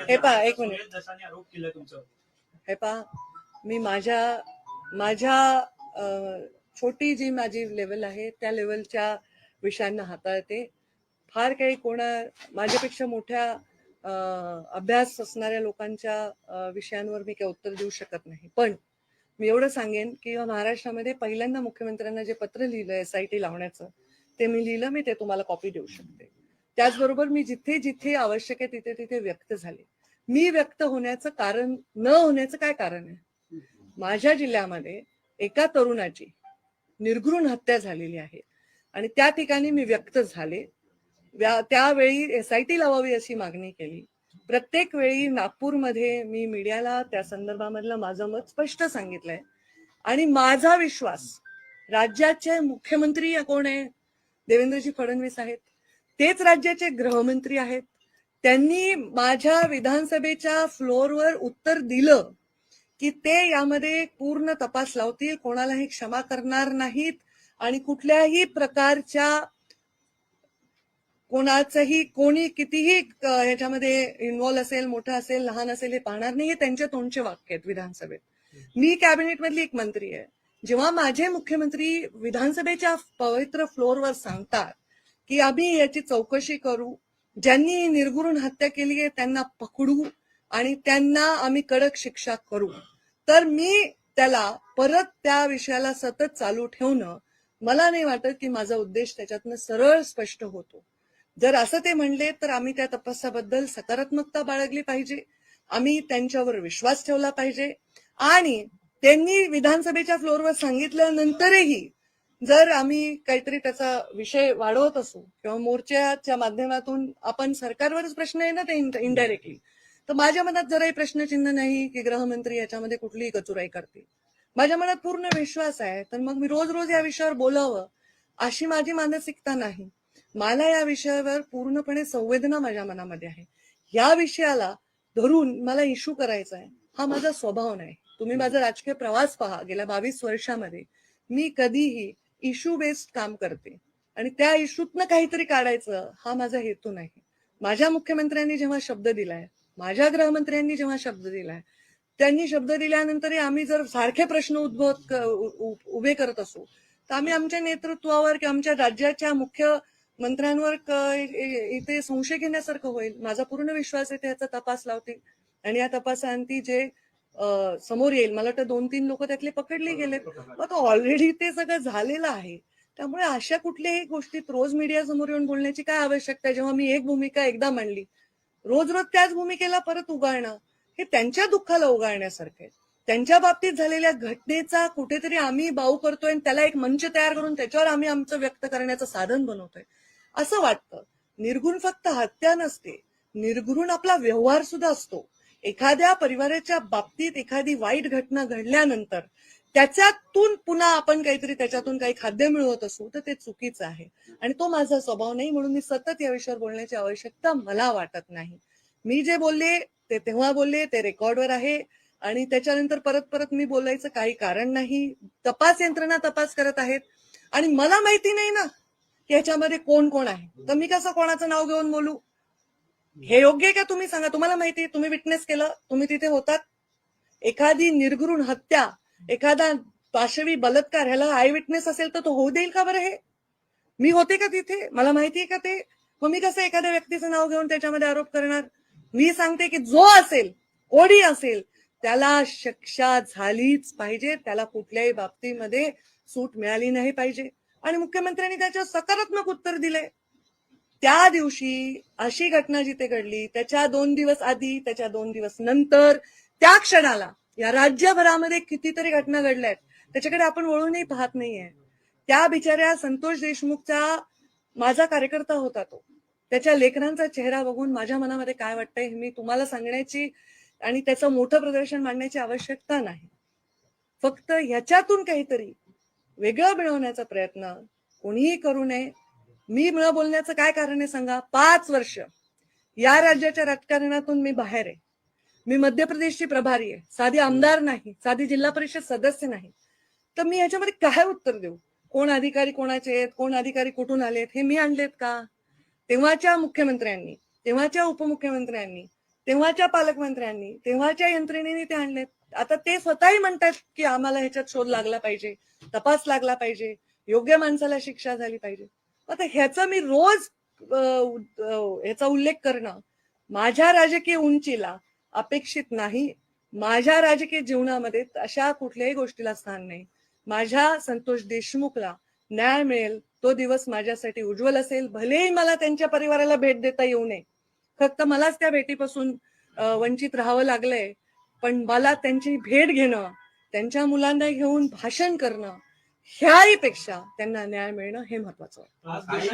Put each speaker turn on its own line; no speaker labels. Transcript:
हे पहा. एक मिनिट.
आरोप केला
हे पहा मी माझ्या माझ्या छोटी जी माझी लेवल आहे त्या लेवलच्या विषयांना हाताळते फार काही कोणा माझ्यापेक्षा मोठ्या अभ्यास असणाऱ्या लोकांच्या विषयांवर मी काही उत्तर देऊ शकत नाही पण मी एवढं सांगेन की महाराष्ट्रामध्ये पहिल्यांदा मुख्यमंत्र्यांना जे पत्र लिहिलं एस आय टी लावण्याचं ते मी लिहिलं मी ते तुम्हाला कॉपी देऊ शकते त्याचबरोबर मी जिथे जिथे आवश्यक आहे तिथे तिथे व्यक्त झाले. मी व्यक्त होण्याचं कारण न होण्याचं काय कारण आहे? माझ्या जिल्ह्यामध्ये एका तरुणाची निर्घृण हत्या झालेली आहे आणि त्या ठिकाणी मी व्यक्त झाले. व्या- त्यावेळी एस आय टी लावावी अशी मागणी केली. प्रत्येक वेळी नागपूरमध्ये मी मीडियाला त्या संदर्भामधलं माझं मत स्पष्ट सांगितलंय. आणि माझा विश्वास राज्याचे मुख्यमंत्री कोण आहे? देवेंद्रजी फडणवीस आहेत. तेच राज्याचे गृहमंत्री आहेत. त्यांनी माझ्या विधानसभेच्या फ्लोअरवर उत्तर दिलं की ते यामध्ये पूर्ण तपास लावतील कोणालाही क्षमा करणार नाहीत आणि कुठल्याही प्रकारच्या कोणाचंही कोणी कितीही याच्यामध्ये ह्याच्यामध्ये असेल मोठं असेल लहान असेल हे पाहणार नाही हे त्यांच्या तोंडचे वाक्य आहेत विधानसभेत. मी कॅबिनेट मधली एक मंत्री आहे. जेव्हा माझे मुख्यमंत्री विधानसभेच्या पवित्र फ्लोअरवर सांगतात की आम्ही याची चौकशी करू. ज्यांनी ही हत्या केली आहे त्यांना पकडू आणि त्यांना आम्ही कडक शिक्षा करू. तर मी त्याला परत त्या विषयाला सतत चालू ठेवणं मला नाही वाटत की माझा उद्देश त्याच्यातनं सरळ स्पष्ट होतो. जर असं ते म्हणले तर आम्ही त्या तपासाबद्दल सकारात्मकता बाळगली पाहिजे. आम्ही त्यांच्यावर विश्वास ठेवला पाहिजे. आणि त्यांनी विधानसभेच्या फ्लोअरवर सांगितल्यानंतरही जर आम्ही काहीतरी त्याचा विषय वाढवत असू किंवा मोर्चाच्या माध्यमातून आपण सरकारवरच प्रश्न आहे ना ते इनडायरेक्टली तर माझ्या मनात जराही प्रश्नचिन्ह नाही की गृहमंत्री याच्यामध्ये कुठलीही कचुराई करतील. माझ्या मनात पूर्ण विश्वास आहे तर मग मी रोज रोज या विषयावर बोलावं अशी माझी मानसिकता नाही. मला या विषयावर पूर्णपणे संवेदना माझ्या मनामध्ये आहे. या विषयाला धरून मला इश्यू करायचा आहे हा माझा स्वभाव नाही. तुम्ही माझा राजकीय प्रवास पहा गेल्या बावीस वर्षामध्ये. मी कधीही इश्यू बेस्ड काम करते. आणि त्या इश्यूतनं काहीतरी काढायचं हा माझा हेतू नाही. माझ्या मुख्यमंत्र्यांनी जेव्हा शब्द दिलाय माझ्या गृहमंत्र्यांनी जेव्हा शब्द दिलाय त्यांनी शब्द दिल्यानंतर आम्ही जर सारखे प्रश्न उद्भवत उभे करत असू तर आम्ही आमच्या नेतृत्वावर किंवा आमच्या राज्याच्या मुख्य मंत्र्यांवर इथे संशय घेण्यासारखं होईल. माझा पूर्ण विश्वास आहे त्याचा तपास लावतील. आणि या तपासांती जे समोर येईल. मला वाटतं दोन तीन लोक त्यातले पकडले गेलेत. मग ऑलरेडी ते सगळं झालेलं आहे. त्यामुळे अशा कुठल्याही गोष्टीत रोज मीडिया समोर येऊन बोलण्याची काय आवश्यकता आहे? जेव्हा मी एक भूमिका एकदा मांडली रोज रोज त्याच भूमिकेला परत उगाळणं हे त्यांच्या दुःखाला उगाळण्यासारखं आहे. त्यांच्या बाबतीत झालेल्या घटनेचा कुठेतरी आम्ही बाऊ करतोय आणि त्याला एक मंच तयार करून त्याच्यावर आम्ही आमचं व्यक्त करण्याचं साधन बनवतोय. असं वाटतं. निर्गुण फक्त हत्या नसते. निर्गुण आपला व्यवहार सुद्धा असतो. एखाद्या परिवाराच्या बाबतीत एखादी वाईट घटना घडल्यानंतर त्याच्यातून पुन्हा आपण काहीतरी त्याच्यातून काही खाद्य मिळवत असू तर ते चुकीचं आहे. आणि तो माझा स्वभाव नाही म्हणून मी सतत या विषयावर बोलण्याची आवश्यकता मला वाटत नाही. मी जे बोलले ते तेव्हा बोलले ते रेकॉर्डवर आहे. आणि त्याच्यानंतर परत परत मी बोलायचं काही कारण नाही. तपास यंत्रणा तपास करत आहेत. आणि मला माहिती नाही ना की याच्यामध्ये कोण कोण आहे. तर मी कसं कोणाचं नाव घेऊन बोलू? हे योग्य आहे का तुम्ही सांगा? तुम्हाला माहिती आहे तुम्ही विटनेस केलं तुम्ही तिथे होतात? एखादी निर्घृण हत्या एखादा पाशवी बलात्कार ह्याला आय विटनेस असेल तर तो होऊ देईल का बरं हे? मी होते का तिथे? मला माहिती आहे का ते? मग मी कसं एखाद्या व्यक्तीचं नाव घेऊन त्याच्यामध्ये आरोप करणार? मी सांगते की जो असेल कोणी असेल त्याला शिक्षा झालीच पाहिजे. त्याला कुठल्याही बाबतीमध्ये सूट मिळाली नाही पाहिजे. आणि मुख्यमंत्र्यांनी त्याच्यावर सकारात्मक उत्तर दिले त्या दिवशी अशी घटना जिथे घडली त्याच्या दोन दिवस आधी त्याच्या दोन दिवस नंतर त्या क्षणाला या राज्यभरामध्ये कितीतरी घटना घडल्या आहेत त्याच्याकडे आपण वळूनही पाहत नाहीये. त्या बिचाऱ्या संतोष देशमुखचा माझा कार्यकर्ता होता तो. त्याच्या लेखनांचा चेहरा बघून माझ्या मनामध्ये काय वाटतंय हे मी तुम्हाला सांगण्याची आणि त्याचं मोठं प्रदर्शन मांडण्याची आवश्यकता नाही. फक्त ह्याच्यातून काहीतरी वेगळं मिळवण्याचा प्रयत्न कोणीही करू नये मी न बोलण्याचं काय कारण आहे सांगा? पाच वर्ष या राज्याच्या राजकारणातून मी बाहेर आहे. मी मध्य प्रदेशची प्रभारी आहे. साधी आमदार नाही साधी जिल्हा परिषद सदस्य नाही. तर मी याच्यामध्ये काय उत्तर देऊ? कोण अधिकारी कोणाचे आहेत? कोण अधिकारी कुठून आलेत हे मी आणलेत का? तेव्हाच्या मुख्यमंत्र्यांनी तेव्हाच्या उपमुख्यमंत्र्यांनी तेव्हाच्या पालकमंत्र्यांनी तेव्हाच्या यंत्रणेने ते आणलेत. आता ते स्वतःही म्हणतात की आम्हाला ह्याच्यात शोध लागला पाहिजे तपास लागला पाहिजे योग्य माणसाला शिक्षा झाली पाहिजे. आता ह्याचा मी रोज ह्याचा उल्लेख करणं माझ्या राजकीय उंचीला अपेक्षित नाही. माझ्या राजकीय जीवनामध्ये अशा कुठल्याही गोष्टीला स्थान नाही. माझ्या संतोष देशमुखला न्याय मिळेल तो दिवस माझ्यासाठी उज्ज्वल असेल. भलेही मला त्यांच्या परिवाराला भेट देता येऊ नये. फक्त मलाच त्या भेटीपासून वंचित राहावं लागलंय. पण मला त्यांची भेट घेणं त्यांच्या मुलांना घेऊन भाषण करणं ह्याही पेक्षा त्यांना न्याय मिळणं हे महत्वाचं आहे